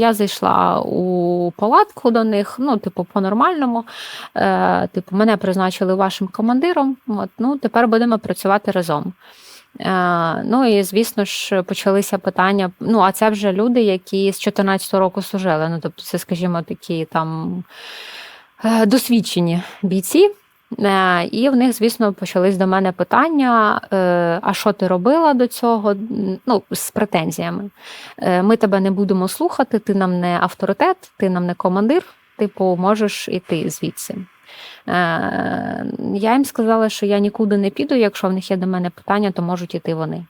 Я зайшла у палатку до них, ну, типу, по-нормальному. Е, Типу, мене призначили вашим командиром. От, ну, тепер будемо працювати разом. Е, ну і звісно ж почалися питання. Ну, а це вже люди, які з 14-го року служили. Ну, тобто, це, скажімо, такі там е, досвідчені бійці. Е, І в них, звісно, почались до мене питання: е, а що ти робила до цього? Ну, з претензіями. Е, Ми тебе не будемо слухати, ти нам не авторитет, ти нам не командир, типу, можеш іти звідси. Я їм сказала, що я нікуди не піду, якщо в них є до мене питання, то можуть іти вони.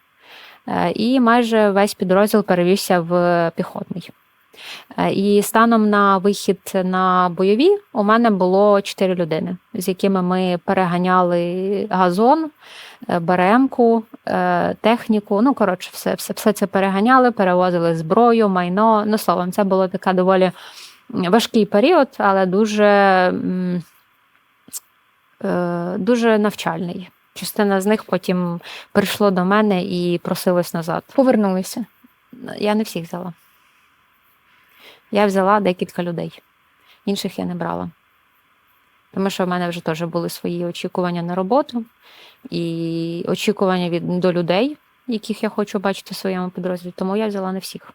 І майже весь підрозділ перевівся в піхотний. Е, І станом на вихід на бойові у мене було чотири людини, з якими ми переганяли газон, е, беремку, е, техніку. Ну, коротше, все, все, все це переганяли, перевозили зброю, майно. Ну, словом, це було така доволі важкий період, але дуже, дуже навчальний. Частина з них потім прийшло до мене і просилось назад. Повернулися. Я не всіх взяла. Я взяла декілька людей. Інших я не брала. Тому що в мене вже теж були свої очікування на роботу і очікування від, до людей, яких я хочу бачити в своєму підрозділі. Тому я взяла не всіх.